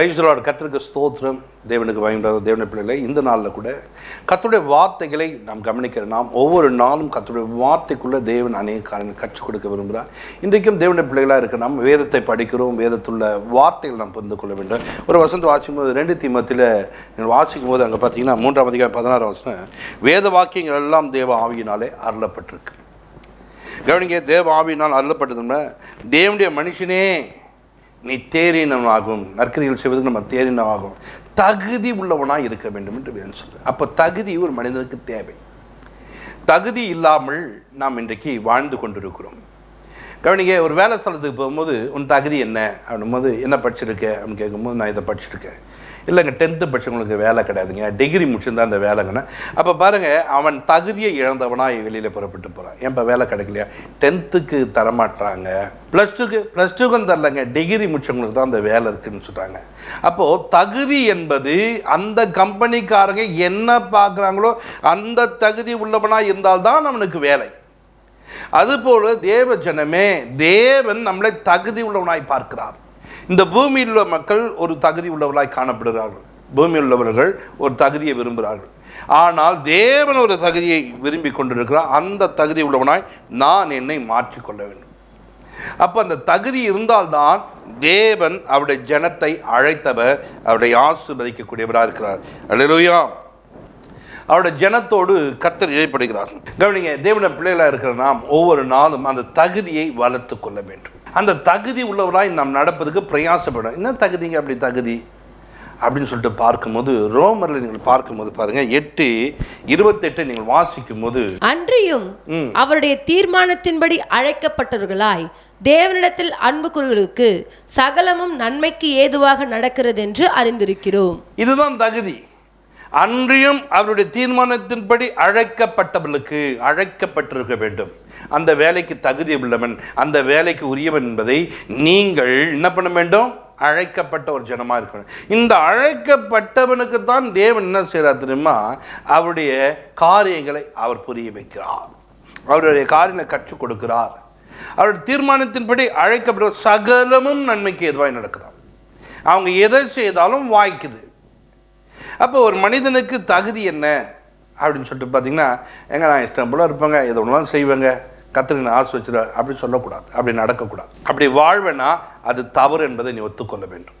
பிரைஸ்லாட் கத்திரிக்க ஸ்தோத்திரம். தேவனுக்கு வாங்கிட்டு தேவன பிள்ளைகளை இந்த நாளில் கூட கத்துடைய வார்த்தைகளை நாம் கவனிக்கிற நாம் ஒவ்வொரு நாளும் கத்துடைய வார்த்தைக்குள்ளே தேவன் அநேக காரணங்கள் கற்றுக் கொடுக்க விரும்புகிறார். இன்றைக்கும் தேவனுடைய பிள்ளைகளாக இருக்க நாம் வேதத்தை படிக்கிறோம் வேதத்துள்ள வார்த்தைகள் நாம் புரிந்து கொள்ள வேண்டும். ஒரு வசந்த வாசிக்கும் போது ரெண்டு தீமத்தில் வாசிக்கும் போது அங்கே பார்த்தீங்கன்னா மூன்றாம் அதிகாரம் பதினாறாம் வசனம் வேத வாக்கியங்கள் எல்லாம் தேவ ஆவியினாலே அருளப்பட்டிருக்கு. கவனிங்க தேவ ஆவியினால் அருளப்பட்டதுன்னா தேவனுடைய மனுஷனே நீ தேறினவனாகும் நற்கரிகள் செய்வதற்கு நம்ம தேறினவாகும். தகுதி உள்ளவனாக இருக்க வேண்டும் என்று வேதம் சொல்லுது. அப்போ தகுதி ஒரு மனிதனுக்கு தேவை. தகுதி இல்லாமல் நாம் இன்றைக்கு வாழ்ந்து கொண்டிருக்கிறோம். கவனிங்க ஒரு வேலை ஸ்தலத்துக்கு போகும்போது உன் தகுதி என்ன? அப்படின் போது என்ன படிச்சிருக்க? அப்படின்னு கேட்கும்போது நான் இதை படிச்சிருக்கேன். இல்லைங்க டென்த்து படிச்சவங்களுக்கு வேலை கிடையாதுங்க. டிகிரி முடிச்சிருந்தா அந்த வேலைங்கன்னா அப்போ பாருங்கள் அவன் தகுதியை இழந்தவனாக வெளியில் புறப்பட்டு போகிறான் ஏன்ப்பா வேலை கிடைக்கலையா? டென்த்துக்கு தரமாட்டாங்க ப்ளஸ் டூக்கு ப்ளஸ் டூக்கும் தரலங்க. டிகிரி முடிச்சவங்களுக்கு தான் அந்த வேலை இருக்குதுன்னு சொல்கிறாங்க அப்போது தகுதி என்பது அந்த கம்பெனிக்காரங்க என்ன பார்க்குறாங்களோ அந்த தகுதி உள்ளவனாக இருந்தால்தான் அவனுக்கு வேலை. அதுபோல தேவ ஜனமே தேவன் நம்மளை தகுதி உள்ளவனாய் பார்க்கிறார். இந்த பூமியில் உள்ள மக்கள் ஒரு தகுதி உள்ளவர்களாய் காணப்படுகிறார்கள். பூமியில் உள்ளவர்கள் ஒரு தகுதியை விரும்புகிறார்கள். ஆனால் தேவன் ஒரு தகுதியை விரும்பி கொண்டிருக்கிறார். அந்த தகுதி உள்ளவனாய் நான் என்னை மாற்றிக்கொள்ள வேண்டும். அப்போ அந்த தகுதி இருந்தால்தான் தேவன் அவருடைய ஜனத்தை அழைத்தவர் அவருடைய ஆசிர்வதிக்கக்கூடியவராக இருக்கிறார். அல்லேலூயா. அவருடைய ஜனத்தோடு கத்தர் இழைப்படுகிறார். கவனிங்க தேவன பிள்ளைகளாக இருக்கிற நாம் ஒவ்வொரு நாளும் அந்த தகுதியை வளர்த்து கொள்ள வேண்டும். அந்த தகுதி உள்ளவராய் நாம் நடப்பதுக்கு பிரயாசப்படும் என்ன தகுதிங்க அப்படி தகுதி? அப்படின்னு சொல்லிட்டு பார்க்கும்போது ரோமரில் நீங்கள் பார்க்கும்போது பாருங்க எட்டு இருபத்தெட்டு நீங்கள் வாசிக்கும் போது அன்றியும் அவருடைய தீர்மானத்தின்படி அழைக்கப்பட்டவர்களாய் தேவனிடத்தில் அன்பு கூறுகளுக்கு சகலமும் நன்மைக்கு ஏதுவாக நடக்கிறது என்று அறிந்திருக்கிறோம். இதுதான் தகுதி. அன்றியும் அவருடைய தீர்மானத்தின்படி அழைக்கப்பட்டவர்களுக்கு அழைக்கப்பட்டிருக்க வேண்டும். அந்த வேலைக்கு தகுதி உள்ளவன் அந்த வேலைக்கு உரியவன் என்பதை நீங்கள் என்ன பண்ண வேண்டும்? அழைக்கப்பட்ட ஒரு ஜனமாக இருக்கணும். இந்த அழைக்கப்பட்டவனுக்கு தான் தேவன் என்ன செய்கிறார் தெரியுமா? அவருடைய காரியங்களை அவர் புரிய வைக்கிறார். அவருடைய காரியங்களை கற்றுக் கொடுக்கிறார். அவருடைய தீர்மானத்தின்படி அழைக்கப்பட்ட சகலமும் நன்மைக்கு எதுவாக நடக்கிறார் அவங்க எதை செய்தாலும் வாய்க்குது. அப்போ ஒரு மனிதனுக்கு தகுதி என்ன? அப்படின்னு சொல்லிட்டு பார்த்தீங்கன்னா எங்க நான் இஷ்டம் போல இருப்பேங்க எது ஒன்றுலாம் செய்வேங்க. கத்திரி நான் ஆசை வச்சிருவேன் அப்படின்னு சொல்லக்கூடாது. அப்படி நடக்கக்கூடாது. அப்படி வாழ்வேனா அது தவறு என்பதை நீ ஒத்துக்கொள்ள வேண்டும்.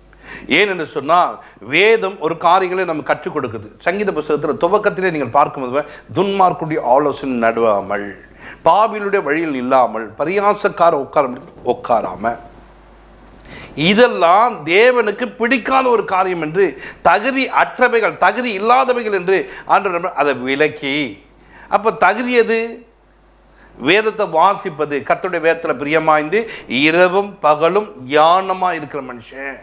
ஏன் என்று சொன்னால் வேதம் ஒரு காரியங்களை நம்ம கற்றுக் கொடுக்குது. சங்கீத புஸ்தகத்தில் துவக்கத்திலே நீங்கள் பார்க்கும்போது துன்மார்க்குடைய ஆலோசனை நடுவாமல் பாபிலுடைய வழியில் இல்லாமல் பரியாசக்கார உட்கார உட்காராமல் இதெல்லாம் தேவனுக்கு பிடிக்காத ஒரு காரியம் என்று தகுதி அற்றவைகள் தகுதி இல்லாதவைகள் என்று ஆண்டு அதை விலக்கி அப்போ தகுதி எது? வேதத்தை வாசிப்பது கத்துடைய வேதத்தில் பிரியமாய்ந்து இரவும் பகலும் தியானமாக இருக்கிற மனுஷன்.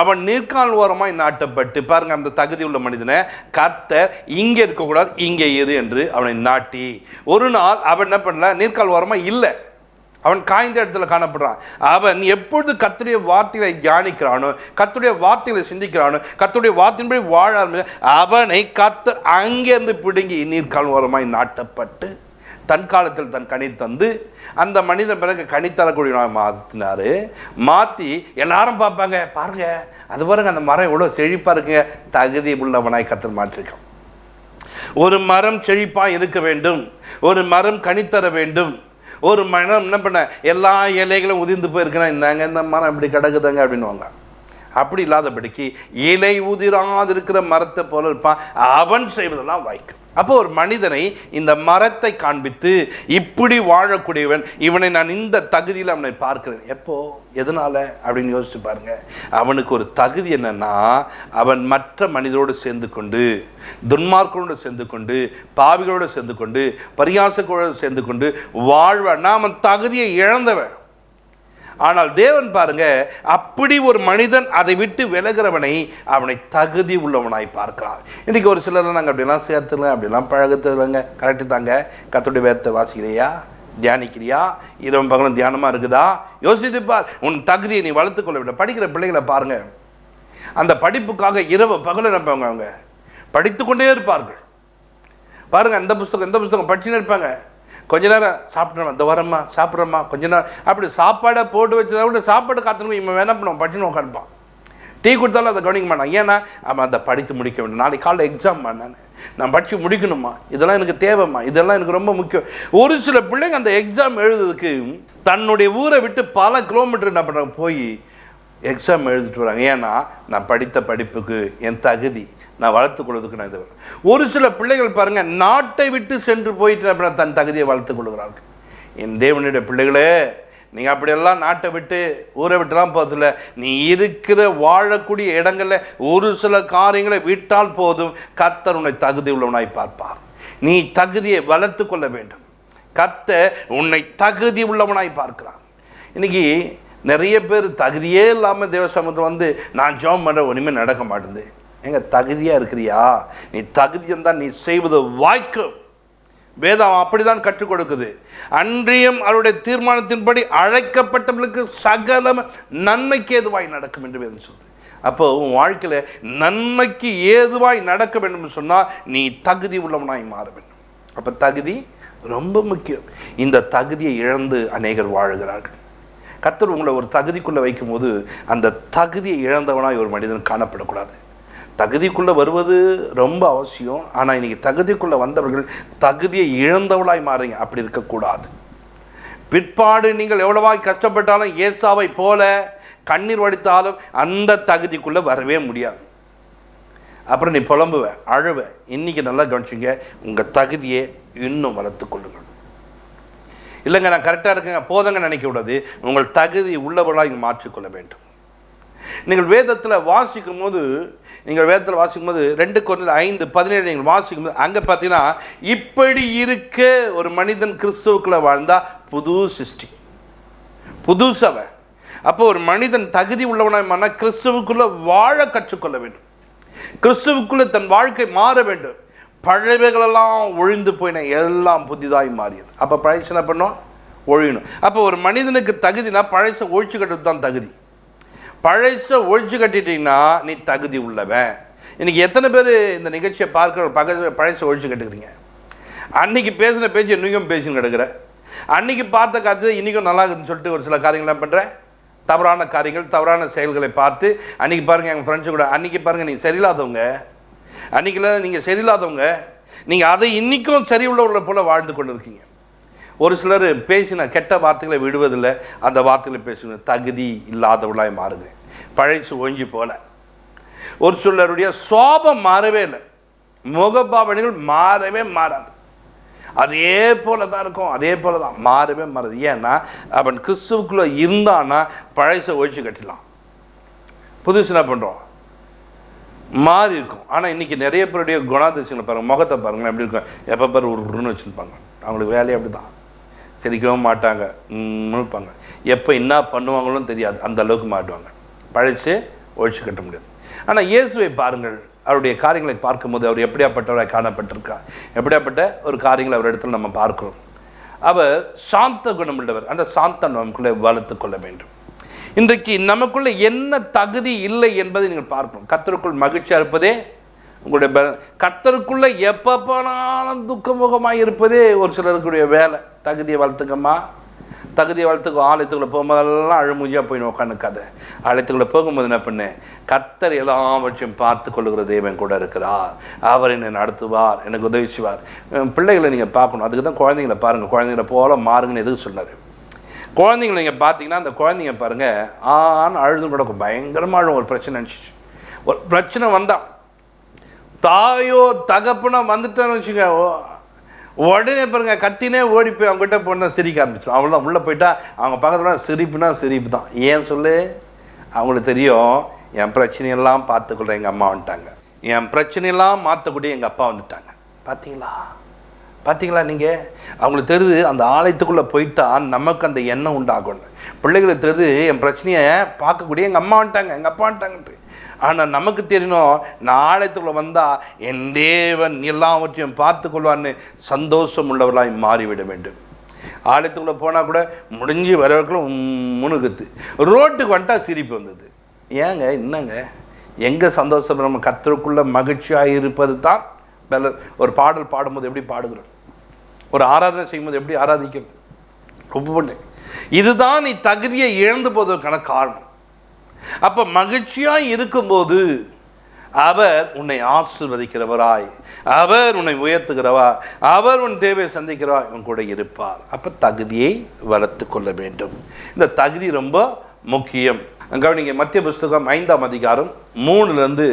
அவன் நீர்க்கால் ஓரமாய் நாட்டப்பட்டு பாருங்க அந்த தகுதி உள்ள மனிதனை கத்தர் இங்கே இருக்கக்கூடாது இங்கே இரு என்று அவனை நாட்டி. ஒரு நாள் அவன் என்ன பண்ணல? நீர்க்கால் ஓரமாக இல்லை. அவன் காய்ந்த இடத்துல காணப்படுறான். அவன் எப்பொழுது கத்துடைய வார்த்தைகளை தியானிக்கிறானோ கத்துடைய வார்த்தைகளை சிந்திக்கிறானோ கத்துடைய வார்த்தையின்படி வாழ ஆரம்பி- அவனை கத்து அங்கேருந்து பிடுங்கி நீர் ஓரமாய் நாட்டப்பட்டு தன் காலத்தில் தன் கனி தந்து அந்த மனிதன் பிறகு கனி மாற்றினார் மாற்றி எல்லாரும் பார்ப்பாங்க பாருங்க அது பாருங்க அந்த மரம் எவ்வளோ செழிப்பாக இருக்குங்க. தகுதி உள்ளவனாய் கத்தர் மாற்றிருக்கான். ஒரு மரம் செழிப்பாக இருக்க வேண்டும். ஒரு மரம் கனித்தர வேண்டும். ஒரு மரம் என்ன பண்ண எல்லா இலைகளும் உதிர்ந்து போயிருக்குன்னா என்னங்க இந்த மரம் இப்படி கிடக்குதுங்க அப்படின்னுவாங்க. அப்படி இல்லாதபடிக்கு இலை உதிராதிருக்கிற மரத்தை போல இருப்பான். அவன் செய்வதெல்லாம் வாய்க்கும். அப்போ ஒரு மனிதனை இந்த மரத்தை காண்பித்து இப்படி வாழக்கூடியவன் இவனை நான் இந்த தகுதியில் அவனை பார்க்கிறேன். எப்போ? எதனால்? அப்படின்னு யோசிச்சு பாருங்க. அவனுக்கு ஒரு தகுதி என்னன்னா அவன் மற்ற மனிதரோடு சேர்ந்து கொண்டு துன்மார்க்கரோடு சேர்ந்து கொண்டு பாவிகளோடு சேர்ந்து கொண்டு பரியாசங்களோடு சேர்ந்து கொண்டு வாழ்வன்னா அவன் தகுதியை இழந்தவன். ஆனால் தேவன் பாருங்க அப்படி ஒரு மனிதன் அதை விட்டு விலகிறவனை அவனை தகுதி உள்ளவனாய் பார்க்கிறார் இன்றைக்கி ஒரு சிலர் நாங்கள் அப்படிலாம் சேர்த்துல அப்படிலாம் பழகத்துலங்க கரெக்டு தாங்க. கத்துடைய வேத்தை வாசிக்கிறியா? தியானிக்கிறியா? இரவு பகலும் தியானமாக இருக்குதா? யோசித்து பார் உன் தகுதியை நீ வளர்த்துக்கொள்ள விட படிக்கிற பிள்ளைகளை பாருங்க. அந்த படிப்புக்காக இரவு பகலும் நினைப்பாங்க அவங்க. படித்துக்கொண்டே இருப்பார்கள். பாருங்கள் அந்த புஸ்தகம் இந்த புஸ்தகம் படிச்சுன்னு இருப்பாங்க. கொஞ்ச நேரம் சாப்பிட்றோம்? இந்த வரம்மா சாப்பிட்றோம்மா கொஞ்ச நேரம். அப்படி சாப்பாடை போட்டு வச்சதை விட சாப்பாடு காத்தணும். இவன் என்ன பண்ணுவோம் படிச்சுன்னு உட்காந்துப்பான் டீ கொடுத்தாலும் அதை கவனிக்க மாட்டான். ஏன்னா அவன் அதை படித்து முடிக்க வேண்டும். நாளைக்கு காலையில் எக்ஸாம் நான்? நான் படித்து முடிக்கணுமா? இதெல்லாம் எனக்கு தேவைம்மா. இதெல்லாம் எனக்கு ரொம்ப முக்கியம். ஒரு சில பிள்ளைங்க அந்த எக்ஸாம் எழுதுறதுக்கு தன்னுடைய ஊரை விட்டு பல கிலோமீட்டர் என்ன பண்ணுறாங்க? போய் எக்ஸாம் எழுதிட்டு வராங்க. ஏன்னா நான் படித்த படிப்புக்கு என் தகுதி. நான் வளர்த்துக் கொள்வதற்கு நான் இது ஒரு சில பிள்ளைகள் பாருங்க நாட்டை விட்டு சென்று போயிட்டு அப்படின்னா தன் தகுதியை வளர்த்துக் கொள்கிறார்கள். என் தேவனுடைய பிள்ளைகளே நீங்கள் அப்படியெல்லாம் நாட்டை விட்டு ஊரை விட்டுலாம் போகிறதில்ல நீ இருக்கிற வாழக்கூடிய இடங்களில் ஒரு சில காரியங்களை விட்டால் போதும். கத்தர் உன்னை தகுதி உள்ளவனாய் பார்ப்பார். நீ தகுதியை வளர்த்து கொள்ள வேண்டும். கத்த உன்னை தகுதி உள்ளவனாய் பார்க்கிறான் இன்னைக்கு நிறைய பேர் தகுதியே இல்லாமல் தேவ சமூகத்தில் வந்து நான் ஜெபம் பண்ணுற ஒன்றுமே நடக்க மாட்டேங்குது. எங்க தகுதியாக இருக்கிறியா? நீ தகுதியந்தான் நீ செய்வது வாய்க்கும். வேதம் அப்படிதான் கற்றுக் கொடுக்குது. அன்றியும் அவருடைய தீர்மானத்தின்படி அழைக்கப்பட்டவர்களுக்கு சகலம் நன்மைக்கு ஏதுவாய் நடக்கும் என்று வேதம் சொல்லுது. அப்போ உன் வாழ்க்கையில் நன்மைக்கு ஏதுவாய் நடக்க வேண்டும் சொன்னால் நீ தகுதி உள்ளவனாய் மாற வேண்டும். அப்போ தகுதி ரொம்ப முக்கியம். இந்த தகுதியை இழந்து அநேகர் வாழுகிறார்கள். கத்தர் உங்களை ஒரு தகுதிக்குள்ளே வைக்கும்போது அந்த தகுதியை இழந்தவனாய் ஒரு மனிதன் காணப்படக்கூடாது. தகுதிக்குள்ளே வருவது ரொம்ப அவசியம். ஆனால் இன்னைக்கு தகுதிக்குள்ளே வந்தவர்கள் தகுதியை இழந்தவளாய் மாறுங்க அப்படி இருக்கக்கூடாது. பிற்பாடு நீங்கள் எவ்வளவாய் கஷ்டப்பட்டாலும் ஏசாவை போல கண்ணீர் வடித்தாலும் அந்த தகுதிக்குள்ளே வரவே முடியாது. அப்புறம் நீ புலம்புவ அழுவ. இன்னைக்கு நல்லா கவனிச்சுங்க. உங்கள் தகுதியை இன்னும் வளர்த்துக் கொள்ளுங்கள். இல்லைங்க நான் கரெக்டாக இருக்கேங்க. போதங்க நினைக்கக்கூடாது உங்கள் தகுதி உள்ளவர்களாக இங்கே மாற்றிக்கொள்ள வேண்டும். நீங்கள் வேதத்தில் வாசிக்கும் போது நீங்கள் வேதத்தில் வாசிக்கும் போது ரெண்டு குரல் ஐந்து பதினேழு நீங்கள் வாசிக்கும் போது அங்கே பார்த்தீங்கன்னா இப்படி இருக்க ஒரு மனிதன் கிறிஸ்துவுக்குள்ளே வாழ்ந்தால் புது சிருஷ்டி. புது அப்போ ஒரு மனிதன் தகுதி உள்ளவனாக கிறிஸ்துவுக்குள்ளே வாழ கற்றுக்கொள்ள வேண்டும். கிறிஸ்துவுக்குள்ளே தன் வாழ்க்கை மாற வேண்டும். பழையவைகளெல்லாம் ஒழிந்து போயின எல்லாம் புதிதாய் மாறியது. அப்போ பழசு என்ன பண்ணோம்? ஒழியணும். அப்போ ஒரு மனிதனுக்கு தகுதினா பழச ஒழிச்சு கட்டுறது தான் தகுதி. பழச ஒழிச்சு கட்டிட்டீங்கன்னா நீ தகுதி உள்ளவன். இன்னைக்கு எத்தனை பேர் இந்த நிகழ்ச்சியை பார்க்குற பக பழச ஒழிச்சு கட்டுக்கிறீங்க அன்னைக்கு பேசின பேச்சு இன்றைக்கும் பேசின்னு கிடக்குற. அன்னைக்கு பார்த்த காரியத்தை இன்றைக்கும் நல்லா இருக்குதுன்னு சொல்லிட்டு ஒரு சில காரியங்கள் என்ன பண்ணுறேன் தவறான காரியங்கள் தவறான செயல்களை பார்த்து அன்றைக்கி பாருங்கள் எங்கள் ஃப்ரெண்ட்ஸு கூட அன்னைக்கு பாருங்கள் நீங்கள் சரியில்லாதவங்க. அன்றைக்கில் நீங்கள் சரியில்லாதவங்க. நீங்கள் அதை இன்றைக்கும் சரி உள்ளவர்களை போல் வாழ்ந்து கொண்டு இருக்கீங்க. ஒரு சிலர் பேசின கெட்ட வார்த்தைகளை விடுவதில்லை. அந்த வார்த்தைகளை பேசுங்க தகுதி இல்லாதவளாய் மாறுது பழைச்சு ஒழிஞ்சு போல. ஒரு சிலருடைய சோபம் மாறவே இல்லை. முகபாவனைகள் மாறவே மாறாது. அதே போல தான் இருக்கும். அதே போல தான் மாறவே மாறாது. ஏன்னா அவன் கிறிஸ்துவுக்குள்ளே இருந்தான்னா பழைச ஒழிச்சு கட்டிடலாம் புதுசு என்ன பண்ணுறோம் மாறி இருக்கும். ஆனால் இன்றைக்கி நிறைய பேருடைய குணாதிசயங்களை பாருங்கள் முகத்தை பாருங்களேன் எப்படி இருக்கும். எப்போ பாரு உருன்னு வச்சுருப்பாங்க. அவங்களுக்கு வேலையை அப்படி தான் சிரிக்கவும் மாட்டாங்க. முழுப்பாங்க இருப்பாங்க. எப்போ என்ன பண்ணுவாங்களும் தெரியாது. அந்த அளவுக்கு மாட்டுவாங்க. பழைச்சு ஒழிச்சு கட்ட முடியாது. ஆனால் இயேசுவை பாருங்கள். அவருடைய காரியங்களை பார்க்கும்போது அவர் எப்படியாப்பட்டவராக காணப்பட்டிருக்கார் எப்படியாப்பட்ட ஒரு காரியங்களை அவர் இடத்துல நம்ம பார்க்கிறோம். அவர் சாந்த குணமுள்ளவர் அந்த சாந்த நமக்குள்ளே வளர்த்து கொள்ள வேண்டும். இன்றைக்கு நமக்குள்ளே என்ன தகுதி இல்லை என்பதை நீங்கள் பார்க்கணும். கத்தருக்குள் மகிழ்ச்சியாக இருப்பதே உங்களுடைய பல- கர்த்தருக்குள்ள எப்போ போனாலும் துக்கமுகமாக இருப்பதே ஒரு சிலருக்குடைய வேலை. தகுதியை வளர்த்துக்கம்மா. தகுதியை வளர்த்துக்கோ ஆலயத்துக்குள்ளே போகும்போதெல்லாம் அழுமூஞ்சியாக போய் கதை ஆலயத்துக்குள்ளே போகும்போது என்ன பண்ணு? கத்தர் எல்லாவற்றையும் பார்த்து கொள்ளுகிற தெய்வம் கூட இருக்கிறார். அவர் என்னை நடத்துவார் எனக்கு உதவி செய்வார். பிள்ளைகளை நீங்கள் பார்க்கணும். அதுக்கு தான் குழந்தைங்களை பாருங்கள் குழந்தைங்களை போல மாறுங்கன்னு எதுக்கு சொன்னார் குழந்தைங்களை நீங்கள் பார்த்தீங்கன்னா அந்த குழந்தைங்க பாருங்கள் ஆன்னு அழுதும் கிடக்கும் பயங்கரமாக அழும் ஒரு பிரச்சனை நினச்சிச்சு. ஒரு பிரச்சனை வந்தால் தாயோ தகப்பனோ வந்துட்டேன்னு வச்சுக்க உடனே பாருங்க கத்தினே ஓடி போய் அவங்ககிட்ட போனால் சிரிக்க ஆரம்பிச்சிடும். அவ்வளோதான் உள்ளே போயிட்டா அவங்க பக்கத்தில் சிரிப்புனா சிரிப்பு தான் ஏன் சொல்லு? அவங்களுக்கு தெரியும் என் பிரச்சனையெல்லாம் பார்த்துக்கொள்ள எங்கள் அம்மா வந்துட்டாங்க. என் பிரச்சனையெல்லாம் மாற்றக்கூடிய எங்கள் அப்பா வந்துட்டாங்க. பார்த்தீங்களா பார்த்தீங்களா நீங்கள் அவங்களுக்கு தெரியுது அந்த ஆலயத்துக்குள்ளே போயிட்டா நமக்கு அந்த எண்ணம் உண்டாகும் பிள்ளைகளுக்கு தெரியுது என் பிரச்சனையை பார்க்கக்கூடிய எங்கள் அம்மா வந்துட்டாங்க எங்கள் அப்பா வந்துட்டாங்கன்ட்டு. ஆனால் நமக்கு தெரியணும் நான் ஆலயத்துக்குள்ளே வந்தால் என் தேவன் எல்லாவற்றையும் பார்த்து கொள்வான்னு சந்தோஷம் உள்ளவர்களாய் மாறிவிட வேண்டும். ஆலயத்துக்குள்ளே போனால் கூட முடிஞ்சு வரவர்களும் முணுகுத்து. ரோட்டுக்கு வந்துட்டால் சிரிப்பு வந்தது. ஏங்க என்னங்க? எங்கே சந்தோஷம்? நம்ம கத்தருக்குள்ளே மகிழ்ச்சியாக இருப்பது தான் பல ஒரு பாடல் பாடும்போது எப்படி பாடுகிறோம்? ஒரு ஆராதனை செய்யும்போது எப்படி ஆராதிக்கிறோம்? ரொம்ப இதுதான் நீ தகுதியை இழந்து போவதற்கான காரணம். அப்போ மகிழ்ச்சியாய் இருக்கும்போது அவர் உன்னை ஆசிர்வதிக்கிறவராய் அவர் உன்னை உயர்த்துகிறவா அவர் உன் தேவையை சந்திக்கிறவா உன் கூட இருப்பார். அப்போ தகுதியை வளர்த்து கொள்ள வேண்டும். இந்த தகுதி ரொம்ப முக்கியம். கவனிங்க மத்திய புஸ்தகம் ஐந்தாம் அதிகாரம் மூணுலேருந்து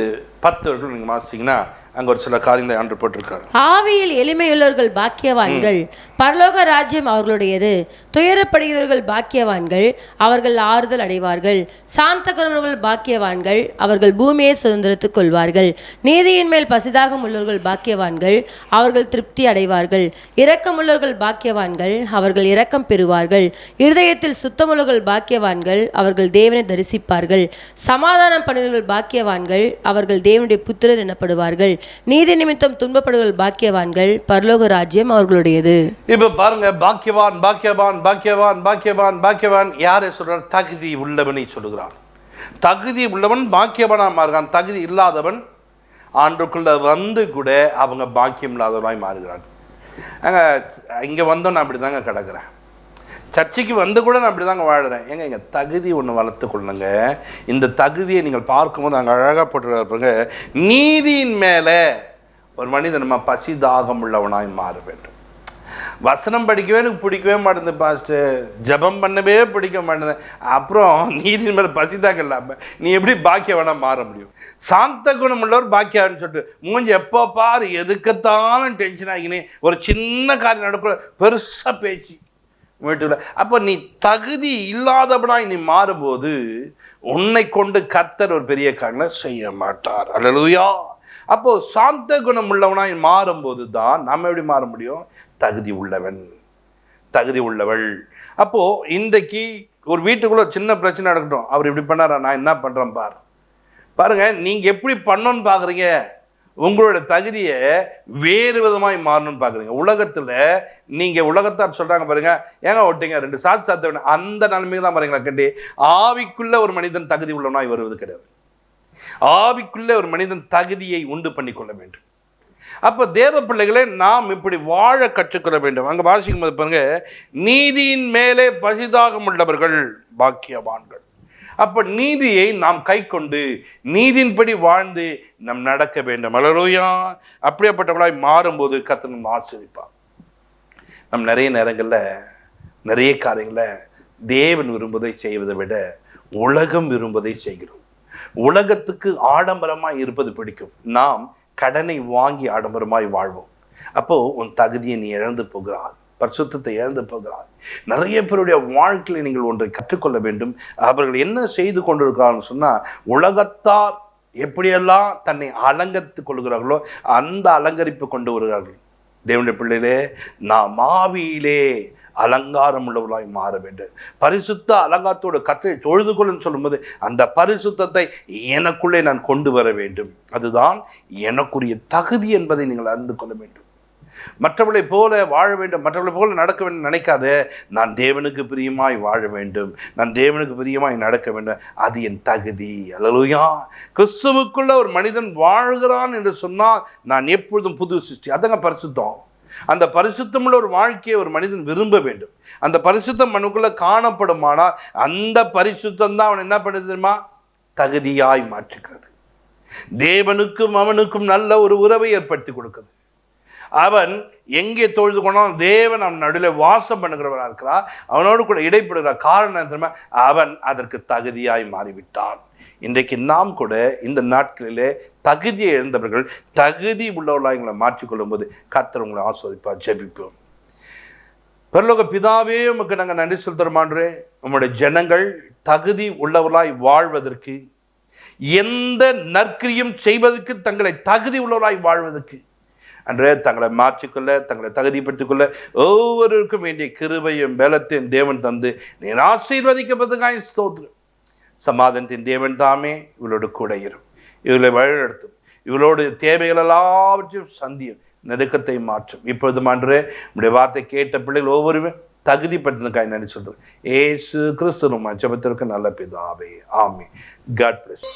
பத்து வரைக்கும் நீங்க வாசிச்சீங்கன்னா அங்க ஒரு சில காரியங்களை ஆண்டு போட்டிருக்காரு ஆவியில் எளிமையுள்ளவர்கள் பாக்கியவான்கள் பரலோக ராஜ்யம் அவர்களுடையது. துயரப்படுகிறவர்கள் பாக்கியவான்கள் அவர்கள் ஆறுதல் அடைவார்கள். சாந்த குணமுள்ளவர்கள் பாக்கியவான்கள் அவர்கள் பூமியை சுதந்திரத்துக் கொள்வார்கள். நீதியின் மேல் பசிதாகம் உள்ளவர்கள் பாக்கியவான்கள் அவர்கள் திருப்தி அடைவார்கள். இரக்கமுள்ளவர்கள் பாக்கியவான்கள் அவர்கள் இரக்கம் பெறுவார்கள். இருதயத்தில் சுத்தமுள்ளவர்கள் பாக்கியவான்கள் அவர்கள் தேவனை தரிசிப்பார்கள். சமாதானம் பண்ணுவர்கள் பாக்கியவான்கள் அவர்கள் தேவனுடைய புத்திரர் எனப்படுவார்கள். நீதி நிமித்தம் துன்பப்படுவர்கள் பாக்கியவான்கள் பரலோக ராஜ்யம் அவர்களுடையது. இப்போ பாருங்க பாக்கியவான் பாக்கியவான் பாக்கியவான் பாக்கியவான் பாக்கியவான். யாரை சொல்றார்? தகுதி உள்ளவனை சொல்லுகிறார். தகுதி உள்ளவன் பாக்கியவனாக மாறுகிறான். தகுதி இல்லாதவன் ஆண்டுக்குள்ள வந்து கூட அவங்க பாக்கியம் இல்லாதவனாய் மாறுகிறான். இங்கே இங்க வந்தோம் நான் அப்படி தாங்க கிடக்கிறேன். சர்ச்சைக்கு வந்து கூட நான் அப்படி தாங்க வாழ்கிறேன் ஏங்க எங்கள் தகுதி ஒன்று வளர்த்து கொள்ளுங்க. இந்த தகுதியை நீங்கள் பார்க்கும்போது அங்கே அழகாக போட்டுருப்பாங்க நீதியின் மேலே ஒரு மனிதன் நம்ம பசி தாகம் உள்ளவனாய் மாற வேண்டும். வசனம் படிக்கவே எனக்கு பிடிக்கவே மாட்டேங்குது பாஸ்ட்டு ஜெபம் பண்ணவே பிடிக்க மாட்டேங்குது. அப்புறம் நீதியின் மேலே பசிதாக இல்லாமல் நீ எப்படி பாக்கியவனா மாற முடியும்? சாந்த குணம் உள்ளவர் பாக்கியான்னு சொல்லிட்டு மூஞ்சி எப்போ பாரு எதுக்கத்தாலும் டென்ஷன் ஆகினே ஒரு சின்ன காரியம் நடக்கிற பெருசாக பேச்சு. வீட்டுல அப்போ நீ தகுதி இல்லாதவனாய் நீ மாறும்போது உன்னை கொண்டு கத்தர் ஒரு பெரிய காரணம் செய்ய மாட்டார். அல்லேலூயா. அப்போ சாந்த குணம் உள்ளவனாய் மாறும்போது தான் நம்ம எப்படி மாற முடியும்? தகுதி உள்ளவன். தகுதி உள்ளவள். அப்போ இன்றைக்கு ஒரு வீட்டுக்குள்ள சின்ன பிரச்சனை நடக்கட்டும். அவர் இப்படி பண்ணாரா? நான் என்ன பண்றேன் பார். பாருங்க நீங்க எப்படி பண்ணோன்னு பாக்குறீங்க? உங்களோட தகுதியை வேறு விதமாய் மாறணும்னு பார்க்குறீங்க. உலகத்தில் நீங்கள் உலகத்தார் சொல்கிறாங்க பாருங்கள் ஏங்க ஓட்டிங்க ரெண்டு சாத்து சாத்த வேணும். அந்த நிலைமைக்கு தான் பாருங்களா கண்டி ஆவிக்குள்ள ஒரு மனிதன் தகுதி உள்ளவனாய் வருவது கிடையாது. ஆவிக்குள்ள ஒரு மனிதன் தகுதியை உண்டு பண்ணி கொள்ள வேண்டும். அப்போ தேவ பிள்ளைகளே நாம் இப்படி வாழ கற்றுக்கொள்ள வேண்டும். அங்கே வாசிக்கும் போது பாருங்க நீதியின் மேலே பசிதாகம் உள்ளவர்கள் பாக்கியவான்கள். அப்போ நீதியை நாம் கை கொண்டு நீதியின்படி வாழ்ந்து நம் நடக்க வேண்டும். அலலோயா அப்படியாப்பட்டவளாய் மாறும்போது கர்த்தர் நம்ம ஆசிரிப்பார் நம் நிறைய நேரங்களில் நிறைய காரியங்களை தேவன் விரும்புவதை செய்வதை விட உலகம் விரும்புவதை செய்கிறோம். உலகத்துக்கு ஆடம்பரமாய் இருப்பது பிடிக்கும். நாம் கடனை வாங்கி ஆடம்பரமாய் வாழ்வோம். அப்போது உன் தகுதியை நீ இழந்து போகிறாள் பரிசுத்தத்தை இழந்து போகிறார் நிறைய பேருடைய வாழ்க்கையில் நீங்கள் ஒன்றை கற்றுக்கொள்ள வேண்டும். அவர்கள் என்ன செய்து கொண்டிருக்கிறார்கள் சொன்னா உலகத்தார் எப்படியெல்லாம் தன்னை அலங்கரித்துக் கொள்கிறார்களோ அந்த அலங்கரிப்பு கொண்டு வருகிறார்கள். தேவனுடைய பிள்ளையிலே நாம் மாவியிலே அலங்காரம் உள்ளவர்களாய் மாற வேண்டும். பரிசுத்த அலங்காரத்தோட கற்றை தொழுது கொள்ளுன்னு சொல்லும்போது அந்த பரிசுத்தத்தை எனக்குள்ளே நான் கொண்டு வர வேண்டும். அதுதான் எனக்குரிய தகுதி என்பதை நீங்கள் அறிந்து கொள்ள வேண்டும். மற்றவர்களை போல வாழ வேண்டும் மற்றவர்களை போல நடக்க வேண்டும் நினைக்காத. நான் தேவனுக்கு பிரியமாய் வாழ வேண்டும். நான் தேவனுக்கு பிரியமாய் நடக்க வேண்டும். அது என் தகுதி. அலலுயா கிறிஸ்துவுக்குள்ள ஒரு மனிதன் வாழ்கிறான் என்று சொன்னால் நான் எப்பொழுதும் புது சிருஷ்டி. அதங்க பரிசுத்தம். அந்த பரிசுத்தமுள்ள ஒரு வாழ்க்கையை ஒரு மனிதன் விரும்ப வேண்டும். அந்த பரிசுத்தம் மனுக்குள்ளே காணப்படுமானால் அந்த பரிசுத்தம் தான் அவன் என்ன பண்ணுது தெரியுமா? தகுதியாய் மாற்றுகிறது. தேவனுக்கும் அவனுக்கும் நல்ல ஒரு உறவை ஏற்படுத்தி கொடுக்குது. அவன் எங்கே தொழுது கொண்டாலும் தேவன் அவன் நடுவில் வாசம் பண்ணுகிறவராக இருக்கிறார் அவனோடு கூட இடைப்படுகிற காரணம் என்ன தெரியுமா? அவன் அதற்கு தகுதியாய் மாறிவிட்டான். இன்றைக்கு நாம் கூட இந்த நாட்களிலே தகுதியை இழந்தவர்கள் தகுதி உள்ளவர்களாக எங்களை மாற்றிக்கொள்ளும் போது கத்தர் உங்களை ஆஸ்வதிப்பார் ஜெபிப்போம். பரலோக பிதாவே உமக்கு நாங்கள் நன்றி செலுத்துறோமான்றே உங்களுடைய ஜனங்கள் தகுதி உள்ளவர்களாய் வாழ்வதற்கு எந்த நற்கிரியும் செய்வதற்கு தங்களை தகுதி உள்ளவராய் வாழ்வதற்கு அன்றே தங்களை மாற்றிக்கொள்ள தங்களை தகுதிப்படுத்திக் கொள்ள ஒவ்வொருவருக்கும் வேண்டிய கிருபையும் பலத்தையும் தேவன் தந்து நீர் ஆசீர்வதிக்கப்பட்டதுக்காக ஸ்தோத்திரம். சமாதானத்தின் தேவன் தாமே இவளோடு கூட இரும் இவளை வழிநடத்தும். இவளோட தேவைகள் எல்லாவற்றையும் சந்தியும். நெருக்கத்தை மாற்றும். இப்பொழுது அன்று நம்முடைய வார்த்தை கேட்ட பிள்ளைகள் ஒவ்வொருமே தகுதிப்பட்டதுக்காக நினைச்சு சொல்றேன் ஏசு கிறிஸ்து நம்ம ஜபத்திற்கு நல்ல பிதாவே. ஆமே காட் பிளஸ்